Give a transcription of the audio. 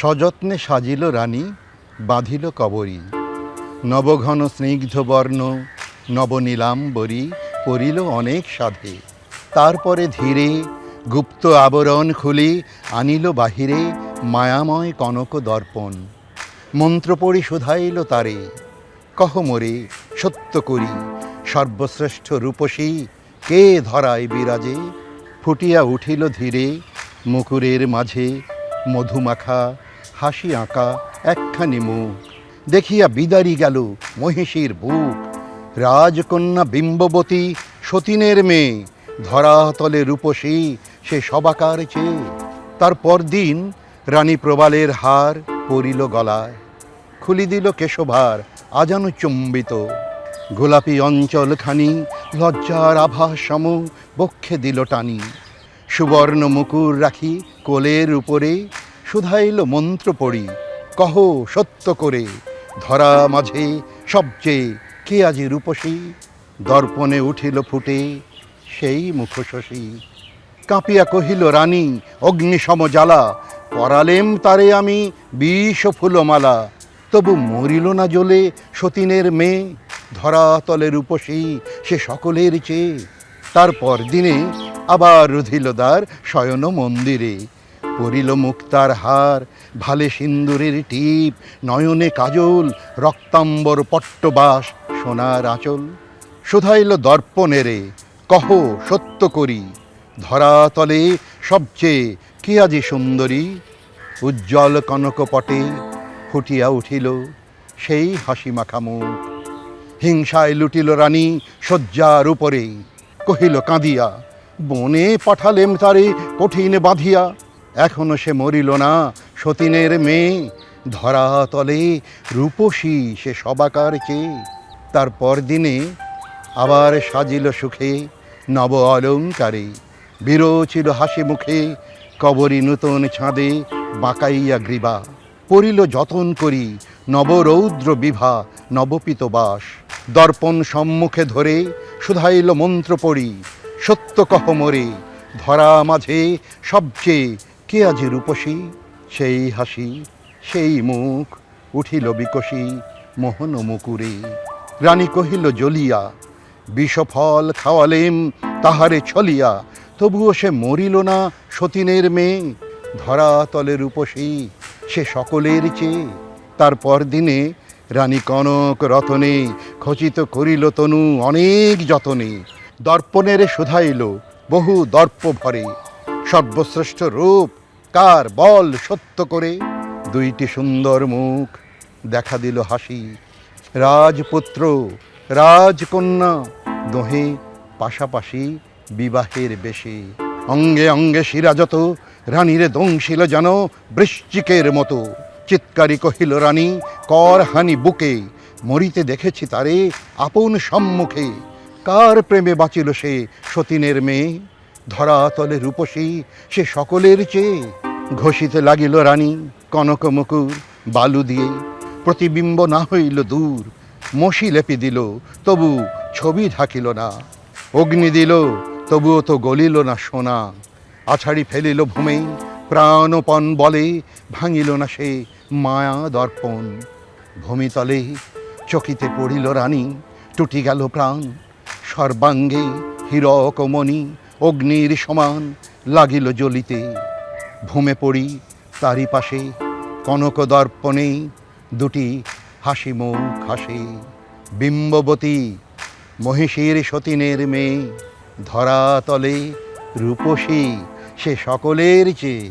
সযত্নে সাজিল রানী, বাঁধিল কবরী। নবঘন স্নিগ্ধ বর্ণ, নবনীলাম্বরী পরিল অনেক সাধে। তারপরে ধীরে গুপ্ত আবরণ খুলি আনিল বাহিরে মায়াময় কনক দর্পণ। মন্ত্র পড়ি শুধাইল তারে, কহ মোরে, সত্য করি, সর্বশ্রেষ্ঠ রূপসী কে ধরায় বিরাজে? ফুটিয়া উঠিল ধীরে, মুকুরের মাঝে মধুমাখা হাসি আঁকা একখানি মুখ। দেখিয়া বিদারি গেল মহিষীর বুক। রাজকন্যা বিম্ববতী সতীনের মেয়ে। ধরাতলে রূপসী সে সবাকার চেয়ে। তার পরদিন রানী প্রবালের হার পরিল গলায়। খুলি দিল কেশভার আজানু চুম্বিত। গোলাপি অঞ্চলখানি লজ্জার আভা সম বক্ষে দিল টানি। সুবর্ণ মুকুর রাখি কোলের উপরে শুধাইল মন্ত্র পড়ি, কহ সত্য করে, ধরা মাঝে সবচেয়ে কে আজি রূপসী? দর্পণে উঠিল ফুটে সেই মুখশশী। কাঁপিয়া কহিল, রানী অগ্নিসম জ্বালা, পরালেম তারে আমি বিষ ফুলমালা। তবু মরিল না জ্বলে সতীনের মেয়ে ধরাতলে রূপসী সে সকলের চেয়ে। তারপর দিনে আবার রুধিল দ্বার শয়ন মন্দিরে। পরিল মুক্তার হার, ভালে সিন্দুরের টিপ, নয়নে কাজল, রক্তাম্বর পট্টবাস, সোনার আঁচল। শুধাইল দর্পণেরে, কহ সত্য করি ধরাতলে সবচেয়ে কি আজি সুন্দরী? উজ্জ্বল কনকপটে ফুটিয়া উঠিল সেই হাসি মাখা মুখ হিংসায় লুটিল রানী শয্যার উপরে, কহিল কাঁদিয়া, বনে পাঠালেম তারে কঠিন বাঁধিয়া। এখনও সে মরিল না। সতীনের মেয়ে, ধরা তলে রূপসী সে সবাকার চেয়ে তারপর দিনে আবার সাজিল সুখে নব অলঙ্কারে। বিরোচিল হাসি মুখে কবরী নূতন ছাঁদে বাঁকাইয়া গ্রীবা। পড়িল যতন করি নবরৌদ্র বিভা, নবপিত বাস। দর্পণ সম্মুখে ধরে শুধাইল মন্ত্র পড়ি, সত্য কহ মরে, ধরা মাঝে সবচেয়ে কে আজি রূপসী? সেই হাসি, সেই মুখ, উঠিল বিকশী মোহন মুকুরে। রানী কহিল জ্বলিয়া বিষফল খাওয়ালেম তাহারে ছলিয়া, তবুও সে মরিল না সতীনের মেয়ে। ধরা তলে রূপসী, সে সকলের চেয়ে। তারপর দিনে রানী কনক রতনে খচিত করিল তনু অনেক যতনে। দর্পণের শুধাইল বহু দর্প ভরে সর্বশ্রেষ্ঠ রূপ কার বল সত্য করে। দুইটি সুন্দর মুখ, দেখা দিল হাসি। রাজপুত্র, রাজকন্যা, দোহে পাশাপাশি বিবাহের বেশে। অঙ্গে অঙ্গে শিরাজত রানীরে দংশিল যেন বৃশ্চিকের মতো। চিৎকারি কহিল, রানী, কর হানি বুকে। মরিতে দেখেছি তারে আপন সম্মুখে। কার প্রেমে বাঁচিল সে সতীনের মেয়ে? ধরাতলে রূপসী, সে সকলের চেয়ে। ঘষিতে লাগিল রানী কনক মুকুর বালু দিয়ে। প্রতিবিম্ব না হইল দূর, মশি লেপি দিল, তবু ছবি ঢাকিল না। অগ্নি দিল, তবুও তো গলিল না সোনা। আছাড়ি ফেলিল ভূমে প্রাণপণ বলে ভাঙিল না সে মায়া দর্পণ। ভূমিতলে চকিতে পড়িল রানী, টুটি গেল প্রাণ। সর্বাঙ্গে হীরকমণি অগ্নির সমান লাগিল জ্বলিতে। ভূমে পড়ি, তারই পাশে কনক দর্পণে দুটি হাসি মুখ হাসে। বিম্ববতী মহিষীর সতীনের মেয়ে, ধরাতলে রূপসী, সে সকলের চেয়ে